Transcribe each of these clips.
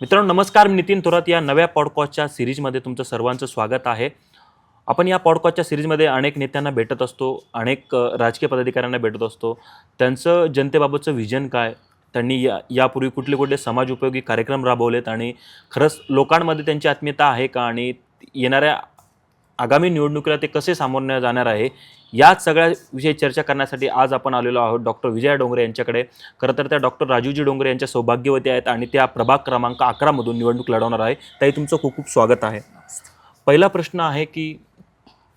मित्रांनो नमस्कार मी नितीन थोरात या नव्या पॉडकास्टच्या सिरीजमध्ये तुमचं सर्वांचं स्वागत आहे. आपण या पॉडकास्टच्या सिरीजमध्ये अनेक नेत्यांना भेटत असतो अनेक राजकीय पदाधिकाऱ्यांना भेटत असतो. त्यांचं जनतेबाबतचं व्हिजन काय? त्यांनी या यापूर्वी कुठले कुठले समाज उपयोगी कार्यक्रम राबवलेत आणि खरंच लोकांमध्ये त्यांची आत्मीयता आहे का? आणि येणाऱ्या आगामी निवडणुकीला ते कसे सामोरणे जाणार आहे याच सगळ्या विषयी चर्चा करण्यासाठी आज आपण आलेलो आहोत डॉक्टर विजया डोंगरे यांच्याकडे. खरं तर त्या डॉक्टर राजूजी डोंगरे यांच्या सौभाग्यवती आहेत आणि त्या प्रभाग क्रमांक अकरामधून निवडणूक लढवणार आहे. त्याही तुमचं खूप खूप स्वागत आहे. पहिला प्रश्न आहे की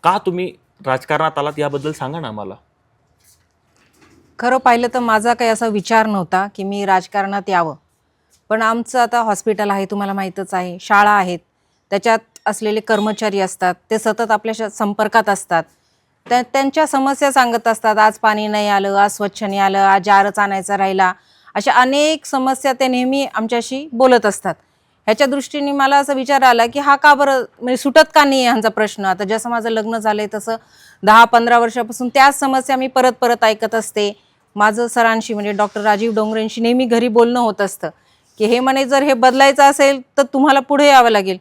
का तुम्ही राजकारणात आलात याबद्दल सांगा ना आम्हाला. खरं पाहिलं तर माझा काही असा विचार नव्हता की मी राजकारणात यावं. पण आमचं आता हॉस्पिटल आहे तुम्हाला माहीतच आहे शाळा आहेत. त्याच्यात असलेले कर्मचारी असतात ते सतत आपल्या संपर्कात असतात. त्या त्यांच्या समस्या सांगत असतात आज पाणी नाही आलं आज स्वच्छ नाही आलं आज जारच आणायचा राहिला. अशा अनेक समस्या ते नेहमी आमच्याशी बोलत असतात. ह्याच्या दृष्टीने मला असं विचार आला की हा का बरं म्हणजे सुटत का नाही आहे ह्यांचा प्रश्न? आता जसं माझं लग्न झालंय तसं दहा पंधरा वर्षापासून त्याच समस्या मी परत परत ऐकत असते. माझं सरांशी म्हणजे डॉक्टर राजीव डोंगरेंशी नेहमी घरी बोलणं होत असतं. की हे म्हणे जर हे बदलायचं असेल तर तुम्हाला पुढे यावं लागेल.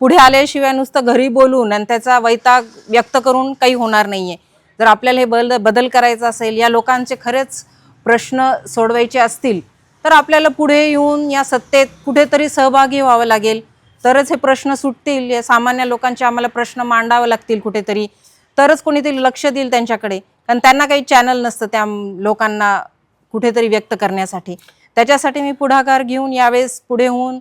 पुढे आल्याशिवाय नुसतं घरी बोलून आणि त्याचा वैताग व्यक्त करून काही होणार नाही आहे जर आपल्याला हे बदल बदल करायचा असेल या लोकांचे खरेच प्रश्न सोडवायचे असतील तर आपल्याला पुढे येऊन या सत्तेत कुठेतरी सहभागी व्हावं लागेल. तरच हे प्रश्न सुटतील. या सामान्य लोकांचे आम्हाला प्रश्न मांडावे लागतील कुठेतरी. तरच कोणीतरी लक्ष देईल त्यांच्याकडे. कारण त्यांना काही चॅनल नसतं त्या लोकांना कुठेतरी व्यक्त करण्यासाठी. त्याच्यासाठी मी पुढाकार घेऊन यावेळेस पुढे होऊन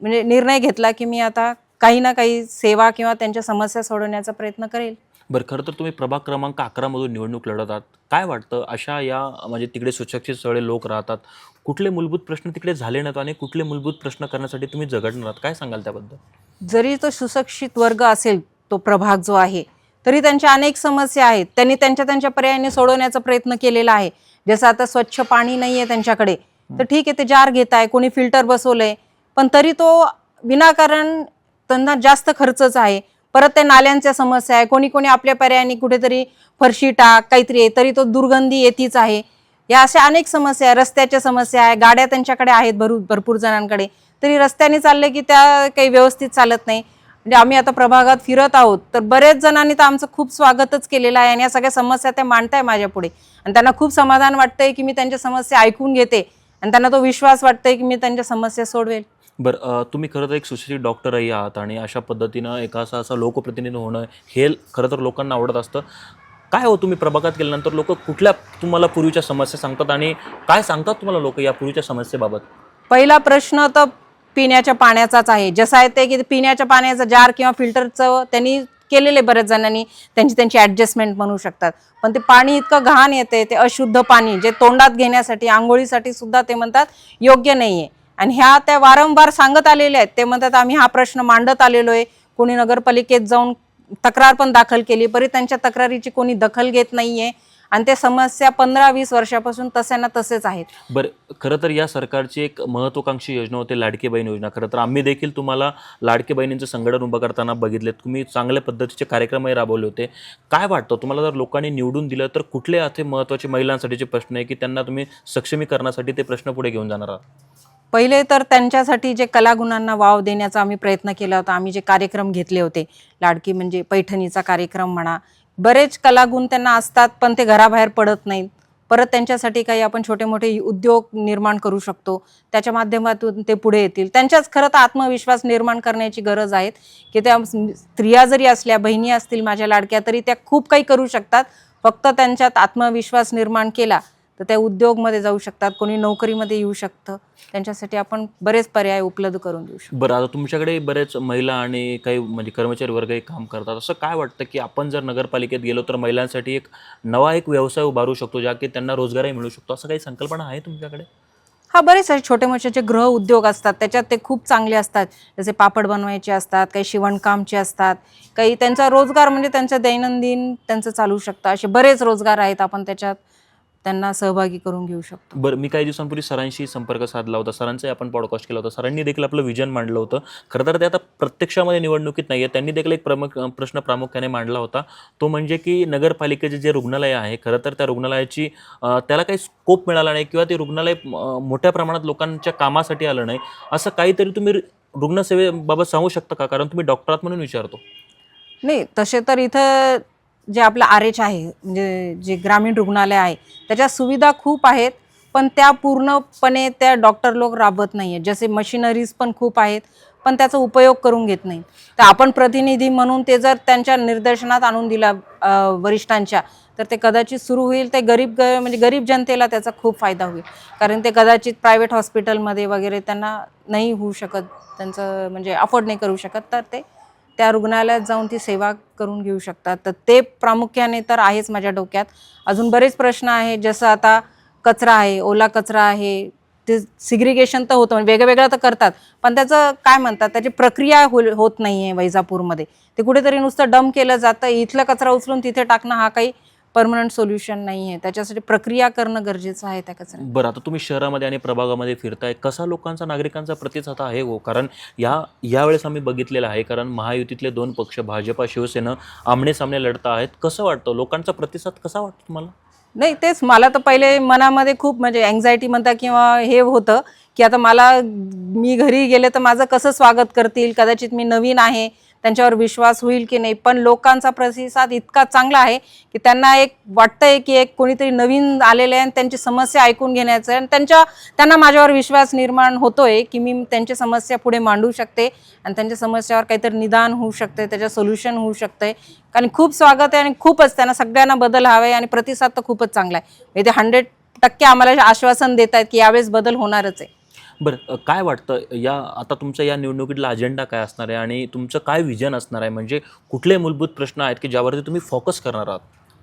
म्हणजे निर्णय घेतला की मी आता काही ना काही सेवा किंवा त्यांच्या समस्या सोडवण्याचा प्रयत्न करेल. बरं खरं तर तुम्ही प्रभाग क्रमांक अकरामधून निवडणूक लढत आहात. काय वाटतं? अशा या म्हणजे तिकडे सुशिक्षित सगळे लोक राहतात. कुठले मूलभूत प्रश्न तिकडे झाले नाहीत आणि कुठले मूलभूत प्रश्न करण्यासाठी तुम्ही झगडणार आहात? काय सांगाल त्याबद्दल? जरी तो सुशिक्षित वर्ग असेल तो प्रभाग जो आहे तरी त्यांच्या अनेक समस्या आहेत. त्यांनी त्यांच्या त्यांच्या पर्यायाने सोडवण्याचा प्रयत्न केलेला आहे. जसं आता स्वच्छ पाणी नाही आहे त्यांच्याकडे तर ठीक आहे ते जार घेत आहे कोणी फिल्टर बसवलंय पण तरी तो विनाकारण त्यांना जास्त खर्चच आहे. परत ते नाल्यांच्या समस्या आहे. कोणी कोणी आपल्या पर्यायाने कुठेतरी फरशी टाक काहीतरी आहे तरी तो दुर्गंधी येतीच आहे. या अशा अनेक समस्या आहे. रस्त्याच्या समस्या आहे. गाड्या त्यांच्याकडे आहेत भरू भरपूर जणांकडे. तरी रस्त्याने चालले की त्या काही व्यवस्थित चालत नाही. म्हणजे आम्ही आता प्रभागात फिरत आहोत. तर बरेच जणांनी तर आमचं खूप स्वागतच केलेलं आहे आणि या सगळ्या समस्या त्या मांडताय माझ्या पुढे. आणि त्यांना खूप समाधान वाटतंय की मी त्यांच्या समस्या ऐकून घेते. आणि त्यांना तो विश्वास वाटतोय की मी त्यांच्या समस्या सोडवेल. बरं तुम्ही खरं तर एक सुशिक्षित डॉक्टरही आहात आणि अशा पद्धतीनं एका असं असं लोकप्रतिनिधी होणं हे खरं तर लोकांना आवडत असतं. काय हो तुम्ही प्रभागात गेल्यानंतर लोक कुठल्या तुम्हाला पूर्वीच्या समस्या सांगतात आणि काय सांगतात तुम्हाला लोक या पूर्वीच्या समस्येबाबत? पहिला प्रश्न तर पिण्याच्या पाण्याचाच आहे. जसं आहे ते की पिण्याच्या पाण्याचं जार किंवा फिल्टरचं त्यांनी केलेले बऱ्याच जणांनी त्यांची त्यांची ॲडजस्टमेंट म्हणू शकतात. पण ते पाणी इतकं घाण येते ते अशुद्ध पाणी जे तोंडात घेण्यासाठी आंघोळीसाठी सुद्धा ते म्हणतात योग्य नाही आहे आणि ह्या त्या वारंवार सांगत आलेल्या आहेत. ते म्हणतात आम्ही हा प्रश्न मांडत आलेलो आहे कोणी नगरपालिकेत जाऊन तक्रार पण दाखल केली. परी त्यांच्या तक्रारीची कोणी दखल घेत नाहीये. आणि ते समस्या पंधरा वीस वर्षापासून तसे तसेच आहेत. बरं खरं तर या सरकारची एक महत्वाकांक्षी योजना होती लाडकी बहीण योजना. खरं तर आम्ही देखील तुम्हाला लाडके बहिणींचं संघटन उभं करताना बघितले तुम्ही चांगल्या पद्धतीचे कार्यक्रमही राबवले होते. काय वाटतं? तुम्हाला जर लोकांनी निवडून दिलं तर कुठले असे महत्त्वाचे महिलांसाठीचे प्रश्न आहे की त्यांना तुम्ही सक्षमीकरणासाठी ते प्रश्न पुढे घेऊन जाणार आहात? पहिले तर त्यांच्यासाठी जे कलागुणांना वाव देण्याचा आम्ही प्रयत्न केला होता आम्ही जे कार्यक्रम घेतले होते लाडकी म्हणजे पैठणीचा कार्यक्रम म्हणा बरेच कलागुण त्यांना असतात पण ते घराबाहेर पडत नाहीत. परत त्यांच्यासाठी काही आपण छोटे मोठे उद्योग निर्माण करू शकतो त्याच्या माध्यमातून ते पुढे येतील. त्यांच्याच खरं तर आत्मविश्वास निर्माण करण्याची गरज आहे की त्या स्त्रिया जरी असल्या बहिणी असतील माझ्या लाडक्या तरी त्या खूप काही करू शकतात. फक्त त्यांच्यात आत्मविश्वास निर्माण केला तर त्या उद्योगमध्ये जाऊ शकतात कोणी नोकरीमध्ये येऊ शकतं. त्यांच्यासाठी आपण बरेच पर्याय उपलब्ध करून देऊ शकतो. बरं आता तुमच्याकडे बरेच महिला आणि काही म्हणजे कर्मचारी वर्गही काम करतात. असं काय वाटतं की आपण जर नगरपालिकेत गेलो तर महिलांसाठी एक नवा एक व्यवसाय उभारू शकतो ज्या की त्यांना रोजगारही मिळू शकतो? असं काही संकल्पना आहे तुमच्याकडे? हा बरेच आहे छोटे मोठे जे गृह उद्योग असतात त्याच्यात ते खूप चांगले असतात. जसे पापड बनवायचे असतात काही शिवणकामचे असतात. काही त्यांचा रोजगार म्हणजे त्यांच्या दैनंदिन त्यांचं चालू शकतं. असे बरेच रोजगार आहेत आपण त्याच्यात. त्यांना सहभागी करून घेऊ शकतो. बरं मी काही दिवसांपूर्वी सरांशी संपर्क साधला होता. सरांचाही आपण पॉडकास्ट केला होता. सरांनी देखील आपलं विजन मांडलं होतं. खरं तर ते आता प्रत्यक्षामध्ये निवडणुकीत नाही आहे त्यांनी देखील एक प्रमुख प्रश्न प्रामुख्याने मांडला होता. तो म्हणजे की नगरपालिकेचे जे रुग्णालय आहे खरं तर त्या रुग्णालयाची त्याला काही स्कोप मिळाला नाही किंवा ते रुग्णालय मोठ्या प्रमाणात लोकांच्या कामासाठी आलं नाही. असं काहीतरी तुम्ही रुग्णसेवेबाबत सांगू शकता का? कारण तुम्ही डॉक्टरात म्हणून विचारतो. नाही तसे तर इथं जे आपलं आर एच आहे म्हणजे जे ग्रामीण रुग्णालय आहे त्याच्या सुविधा खूप आहेत पण त्या पूर्णपणे त्या डॉक्टर लोक राबवत नाही आहेत जसे मशिनरीज पण खूप आहेत पण त्याचा उपयोग करून घेत नाही तर आपण प्रतिनिधी म्हणून ते जर त्यांच्या निर्देशनात आणून दिला वरिष्ठांच्या तर ते कदाचित सुरू होईल. ते गरीब ग म्हणजे गरीब जनतेला त्याचा खूप फायदा होईल. कारण ते कदाचित प्रायव्हेट हॉस्पिटलमध्ये वगैरे त्यांना नाही होऊ शकत त्यांचं म्हणजे अफोर्ड नाही करू शकत तर ते त्या रुग्णालयात जाऊन ती सेवा करून घेऊ शकतात. तर ते प्रामुख्याने तर आहेच माझ्या डोक्यात. अजून बरेच प्रश्न आहे जसं आता कचरा आहे ओला कचरा आहे. ते सिग्रिगेशन तर होतं म्हणजे वेगवेगळं तर करतात. पण त्याचं काय म्हणतात त्याची प्रक्रिया हो होत नाही आहे वैजापूरमध्ये. ते कुठेतरी नुसतं डम केलं जातं. इथलं कचरा उचलून तिथे टाकणं हा काही परमनंट सोल्युशन नाही आहे त्याच्यासाठी प्रक्रिया करणं गरजेचं आहे त्या कचऱ्यात. बरं आता तुम्ही शहरामध्ये आणि प्रभागामध्ये फिरताय. कसा लोकांचा नागरिकांचा प्रतिसाद आहे हो? कारण या यावेळेस आम्ही बघितलेलं आहे कारण महायुतीतले दोन पक्ष भाजपा शिवसेना आमने सामने लढता आहेत. कसं वाटतं? लोकांचा प्रतिसाद कसा वाटतो तुम्हाला? नाही तेच मला तर पहिले मनामध्ये खूप म्हणजे अँझायटी म्हणता किंवा हे होतं की आता मला मी घरी गेले तर माझं कसं स्वागत करतील? कदाचित मी नवीन आहे. त्यांच्यावर विश्वास होईल की नाही. पण लोकांचा प्रतिसाद इतका चांगला आहे की त्यांना एक वाटतंय की एक कोणीतरी नवीन आलेले आहे आणि त्यांची समस्या ऐकून घेण्याचं आहे. आणि त्यांच्या त्यांना माझ्यावर विश्वास निर्माण होतोय की मी त्यांची समस्या पुढे मांडू शकते आणि त्यांच्या समस्यावर काहीतरी निदान होऊ शकते त्याच्या सोल्युशन होऊ शकते. कारण खूप स्वागत आहे आणि खूपच त्यांना सगळ्यांना बदल हवे आणि प्रतिसाद तर खूपच चांगला आहे. म्हणजे ते हंड्रेड टक्के आम्हाला आश्वासन देत आहेत की यावेळेस बदल होणारच आहे. बरं काय वाटतं? या आता तुमच्या या निवडणुकीतला अजेंडा काय असणार आहे? आणि तुमचं काय विजन असणार आहे? म्हणजे कुठले मूलभूत प्रश्न आहेत की ज्यावरती तुम्ही फोकस करणार आहात?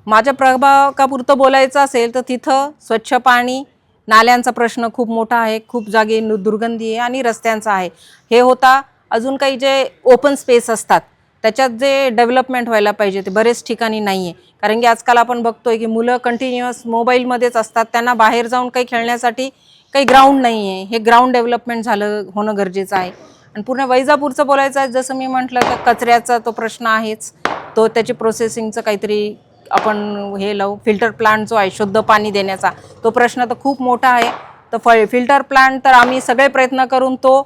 माझ्या प्रभागापुरतं बोलायचं असेल तर तिथं स्वच्छ पाणी नाल्यांचा प्रश्न खूप मोठा आहे. खूप जागी दुर्गंधी आहे आणि रस्त्यांचा आहे. हे होता अजून काही जे ओपन स्पेस असतात त्याच्यात जे डेव्हलपमेंट व्हायला पाहिजे ते बरेच ठिकाणी नाही आहे कारण की आजकाल आपण बघतोय की मुलं कंटिन्युअस मोबाईलमध्येच असतात. त्यांना बाहेर जाऊन काही खेळण्यासाठी काही ग्राउंड नाही आहे हे ग्राउंड डेव्हलपमेंट झालं होणं गरजेचं आहे. आणि पूर्ण वैजापूरचं बोलायचं आहे जसं मी म्हटलं तर कचऱ्याचा तो प्रश्न आहेच. तो त्याची प्रोसेसिंगचं काहीतरी आपण हे लावू. फिल्टर प्लांट जो आहे शुद्ध पाणी देण्याचा तो प्रश्न तर खूप मोठा आहे. तर फ फिल्टर प्लांट तर आम्ही सगळे प्रयत्न करून तो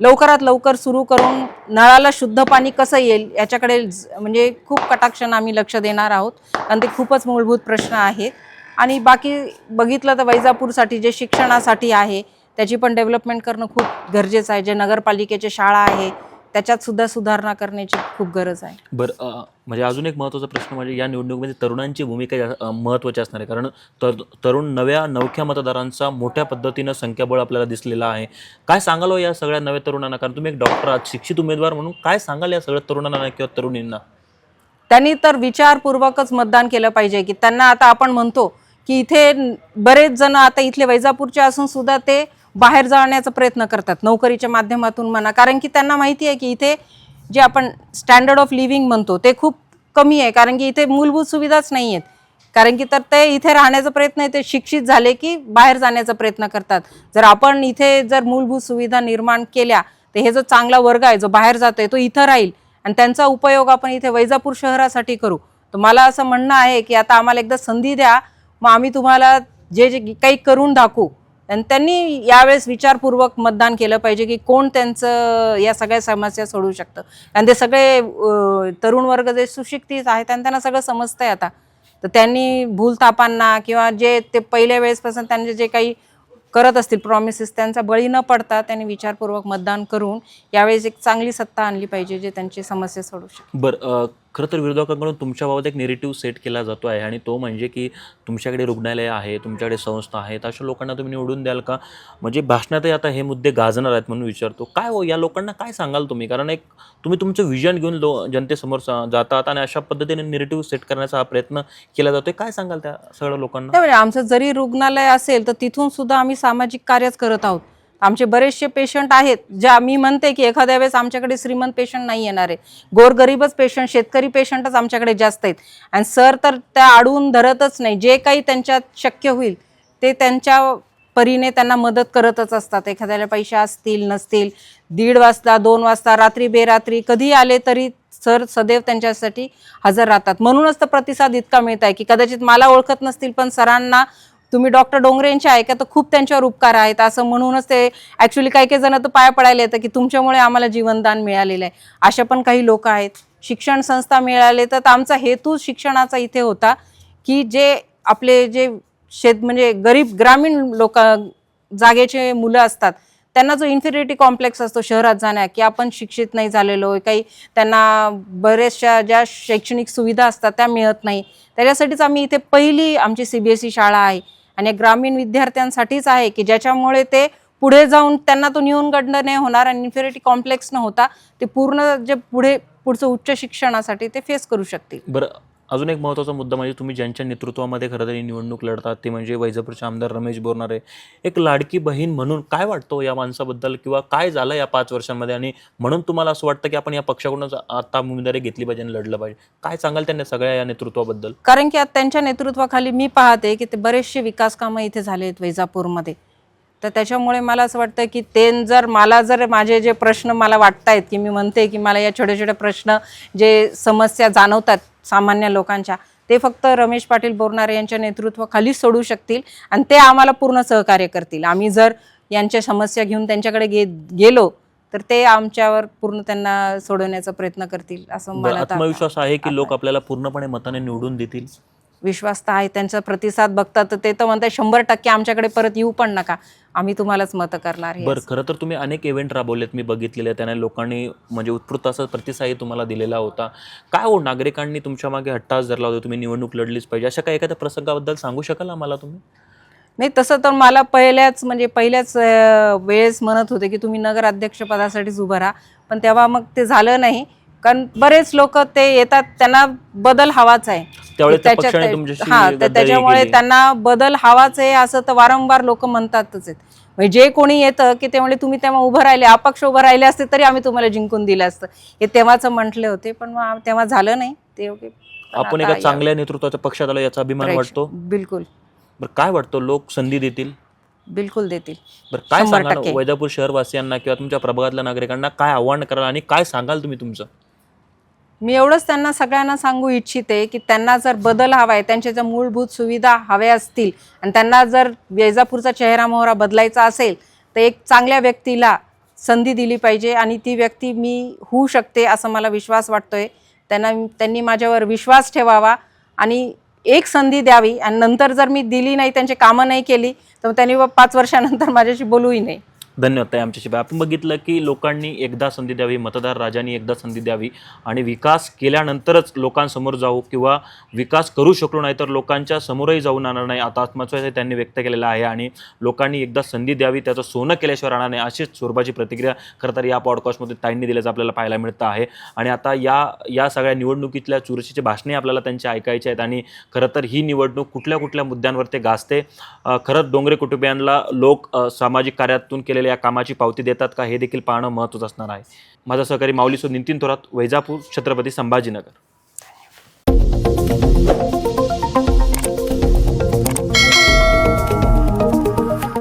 लवकरात लवकर सुरू करून नळाला शुद्ध पाणी कसं येईल याच्याकडे म्हणजे खूप कटाक्षानं आम्ही लक्ष देणार आहोत. कारण ते खूपच मूलभूत प्रश्न आहेत. आणि बाकी बघितलं तर वैजापूरसाठी जे शिक्षणासाठी आहे त्याची पण डेव्हलपमेंट करणं खूप गरजेचं आहे. जे नगरपालिकेचे शाळा आहे त्याच्यात सुद्धा सुधारणा करण्याची खूप गरज आहे. बरं म्हणजे अजून एक महत्त्वाचा प्रश्न म्हणजे या निवडणुकीमध्ये तरुणांची भूमिका महत्त्वाची असणार आहे. कारण तर तरुण नव्या नवख्या मतदारांचा मोठ्या पद्धतीनं संख्याबळ आपल्याला दिसलेला आहे. काय सांगाल हो या सगळ्या नव्या तरुणांना? कारण तुम्ही एक डॉक्टर आहात शिक्षित उमेदवार म्हणून काय सांगाल या सगळ्या तरुणांना किंवा तरुणींना? त्यांनी तर विचारपूर्वकच मतदान केलं पाहिजे की त्यांना आता आपण म्हणतो की इथे बरेच जण आता इथले वैजापूरचे असून सुद्धा ते बाहेर जाण्याचा प्रयत्न करतात नोकरीच्या माध्यमातून म्हणा. कारण की त्यांना माहिती आहे की इथे जे आपण स्टँडर्ड ऑफ लिव्हिंग म्हणतो ते खूप कमी आहे. कारण की इथे मूलभूत सुविधाच नाही आहेत कारण की तर ते इथे राहण्याचा प्रयत्न आहे ते शिक्षित झाले की बाहेर जाण्याचा प्रयत्न करतात. जर आपण इथे जर मूलभूत सुविधा निर्माण केल्या तर हे जो चांगला वर्ग आहे जो बाहेर जातोय तो इथं राहील. आणि त्यांचा उपयोग आपण इथे वैजापूर शहरासाठी करू. तर मला असं म्हणणं आहे की आता आम्हाला एकदा संधी द्या मग आम्ही तुम्हाला जे जे काही करून दाखवू. आणि त्यांनी यावेळेस विचारपूर्वक मतदान केलं पाहिजे की कोण त्यांचं या सगळ्या समस्या सोडवू शकतं. आणि ते सगळे तरुण वर्ग जे सुशिक्षित आहेत आणि त्यांना सगळं समजतंय आता. तर त्यांनी भूलतापांना किंवा जे ते पहिल्या वेळेसपासून त्यांचे जे काही करत असतील प्रॉमिसेस त्यांचा बळी न पडता त्यांनी विचारपूर्वक मतदान करून यावेळेस एक चांगली सत्ता आणली पाहिजे जे त्यांची समस्या सोडू शकते बरं खरं तर विरोधकांकडून तुमच्याबाबत एक नेरेटिव्ह सेट केला जातो आहे आणि तो म्हणजे की तुमच्याकडे रुग्णालय आहे तुमच्याकडे संस्था आहेत अशा लोकांना तुम्ही निवडून द्याल का? म्हणजे भाषणातही आता हे मुद्दे गाजणार आहेत म्हणून विचारतो. काय हो या लोकांना काय सांगाल तुम्ही? कारण एक तुम्ही तुमचं विजन घेऊन लो जनतेसमोर जातात आणि अशा पद्धतीने नेरेटिव्ह सेट करण्याचा हा प्रयत्न केला जातोय. काय सांगाल त्या सगळ्या लोकांना? आमचं जरी रुग्णालय असेल तर तिथून सुद्धा आम्ही सामाजिक कार्यच करत आहोत. आमचे बरेचसे पेशंट आहेत ज्या मी म्हणते की एखाद्या वेळेस आमच्याकडे श्रीमंत पेशंट नाही येणार आहे. गोरगरीबच पेशंट शेतकरी पेशंटच आमच्याकडे जास्त आहेत. आणि सर तर त्या अडवून धरतच नाही. जे काही त्यांच्यात शक्य होईल ते त्यांच्या परीने त्यांना मदत करतच असतात. एखाद्याला पैसे असतील नसतील दीड वाजता दोन वाजता रात्री बेरात्री कधी आले तरी सर सदैव त्यांच्यासाठी हजर राहतात. म्हणूनच तर प्रतिसाद इतका मिळत आहे की कदाचित मला ओळखत नसतील पण सरांना तुम्ही डॉक्टर डोंगरे यांचे ऐका तर खूप त्यांच्यावर उपकार आहेत. असं म्हणूनच ते ॲक्च्युली काही काही जण तर पाया पडायला येतं की तुमच्यामुळे आम्हाला जीवनदान मिळालेलं आहे. अशा पण काही लोक आहेत. शिक्षण संस्था मिळाले तर आमचा हेतू शिक्षणाचा इथे होता की जे आपले जे शेत म्हणजे गरीब ग्रामीण लोक जागेचे मुलं असतात त्यांना जो इन्फिरिटी कॉम्प्लेक्स असतो शहरात जाण्या की आपण शिक्षित नाही झालेलो काही त्यांना बऱ्याचशा ज्या शैक्षणिक सुविधा असतात त्या मिळत नाही. त्याच्यासाठीच आम्ही इथे पहिली आमची सी बी एस ई शाळा आहे. आणि ग्रामीण विद्यार्थ्यांसाठीच आहे की ज्याच्यामुळे ते पुढे जाऊन त्यांना तो न्यूनगंड नाही होणार आणि इन्फिरिटी कॉम्प्लेक्स न होता ते पूर्ण जे पुढे पुढचं उच्च शिक्षणासाठी ते फेस करू शकतील. बरं अजून एक महत्त्वाचा मुद्दा म्हणजे तुम्ही ज्यांच्या नेतृत्वामध्ये खरं तरी निवडणूक लढतात ते म्हणजे वैजापूरचे आमदार रमेश बोरणारे एक लाडकी बहीण म्हणून काय वाटतो हो या माणसाबद्दल किंवा काय झालं या पाच वर्षांमध्ये? आणि म्हणून तुम्हाला असं वाटतं की आपण या पक्षाकडूनच आता उमेदवारी घेतली पाहिजे आणि लढलं पाहिजे? काय सांगाल त्यांनी सगळ्या या नेतृत्वाबद्दल? कारण की त्यांच्या नेतृत्वाखाली मी पाहते की ते बरेचसे विकास कामं इथे झाले आहेत वैजापूरमध्ये. तर त्याच्यामुळे मला असं वाटतं की ते जर मला जर माझे जे प्रश्न मला वाटतायत की मी म्हणते की मला या छोटे छोटे प्रश्न जे समस्या जाणवतात सामान्य लोकांच्या ते फक्त रमेश पाटील बोरनारे यांच्या नेतृत्वाखाली सोडू शकतील आणि ते आम्हाला पूर्ण सहकार्य करतील. आम्ही जर यांच्या समस्या घेऊन त्यांच्याकडे गे गेलो तर ते आमच्यावर पूर्ण त्यांना सोडवण्याचा प्रयत्न करतील असं मला आत्मविश्वास आहे की लोक आपल्याला पूर्णपणे मताने निवडून देतील? विश्वास तर आहे त्यांचा प्रतिसाद बघतात तर ते तर म्हणतात शंभर टक्के आमच्याकडे परत येऊ पण नका. आम्ही तुम्हालाच मतं करणार. बरं खरं तर तुम्ही अनेक इव्हेंट राबवलेत मी बघितलेले. त्याने लोकांनी म्हणजे उत्स्फूर्त असा प्रतिसादही तुम्हाला दिलेला होता. काय हो नागरिकांनी तुमच्या मागे हट्टास धरला होता तुम्ही निवडणूक लढलीच पाहिजे अशा काही एखाद्या प्रसंगाबद्दल सांगू शकाल आम्हाला तुम्ही? नाही तसं तर मला पहिल्याच म्हणजे पहिल्याच वेळेस म्हणत होते की तुम्ही नगर अध्यक्षपदासाठीच उभं राहा पण तेव्हा मग ते झालं नाही. कारण बरेच लोक ते येतात त्यांना बदल हवाच आहे. त्यावेळेस त्या त्याच्यात- पक्षाने तुमच्याशी हा तर गद्दारी त्याच्यामुळे केली. त्यांना बदल हवाच आहे असं तर वारंवार लोक म्हणतातच आहेत. म्हणजे जे कोणी येतं की ते म्हणजे तुम्ही तेव्हा उभं राहिले अपक्ष उभं राहिले असते तरी आम्ही तुम्हाला जिंकून दिलं असतं. हे तेव्हाच म्हटले होते पण मग तेव्हा झालं नाही. ते पण आपण आता एका या- चांगल्या नेतृत्वाच्या पक्षात आलो याचा अभिमान. वाटतो? बिलकुल. बरं काय वाटतं? लोक संधी देतील? बिलकुल देतील. बरं काय शंभर सांगाल? टक्के. वैजापूर शहरवासियांना किंवा तुमच्या प्रभागातल्या नागरिकांना काय आव्हान कराल आणि काय सांगाल तुम्ही तुमचं? मी एवढंच त्यांना सगळ्यांना सांगू इच्छिते की त्यांना जर बदल हवा आहे त्यांच्या जर मूलभूत सुविधा हव्या असतील आणि त्यांना जर वैजापूरचा चेहरा मोहरा बदलायचा असेल तर एक चांगल्या व्यक्तीला संधी दिली पाहिजे आणि ती व्यक्ती मी होऊ शकते असं मला विश्वास वाटतोय. त्यांना त्यांनी माझ्यावर विश्वास ठेवावा आणि एक संधी द्यावी आणि नंतर जर मी दिली नाही त्यांची कामं नाही केली तर त्यांनी व पाच वर्षानंतर माझ्याशी बोलूही नाही धन्यवाद आहे आमच्याशिवाय आपण बघितलं की लोकांनी एकदा संधी द्यावी मतदार राजांनी एकदा संधी द्यावी आणि विकास केल्यानंतरच लोकांसमोर जाऊ किंवा विकास करू शकलो नाही तर लोकांच्या समोरही जाऊन आणणार नाही. आता आत्मविश्वास त्यांनी व्यक्त केलेला आहे आणि लोकांनी एकदा संधी द्यावी त्याचं सोनं केल्याशिवाय राहणार नाही अशीच स्वरूपाची प्रतिक्रिया खरं तर या पॉडकास्टमध्ये ताईंनी दिल्याचं आपल्याला पाहायला मिळतं आहे. आणि आता या या सगळ्या निवडणुकीतल्या चुरशीची भाषणे आपल्याला त्यांची ऐकायची आहेत आणि खरं तर ही निवडणूक कुठल्या कुठल्या मुद्द्यांवर ते गाजते खरंच डोंगरे कुटुंबियांना लोक सामाजिक कार्यातून केले केलेल्या या कामाची पावती देतात का हे देखील पाहणं महत्त्वाचं असणार आहे. माझा सहकारी माऊलीसो नितीन थोरात वैजापूर छत्रपती संभाजीनगर.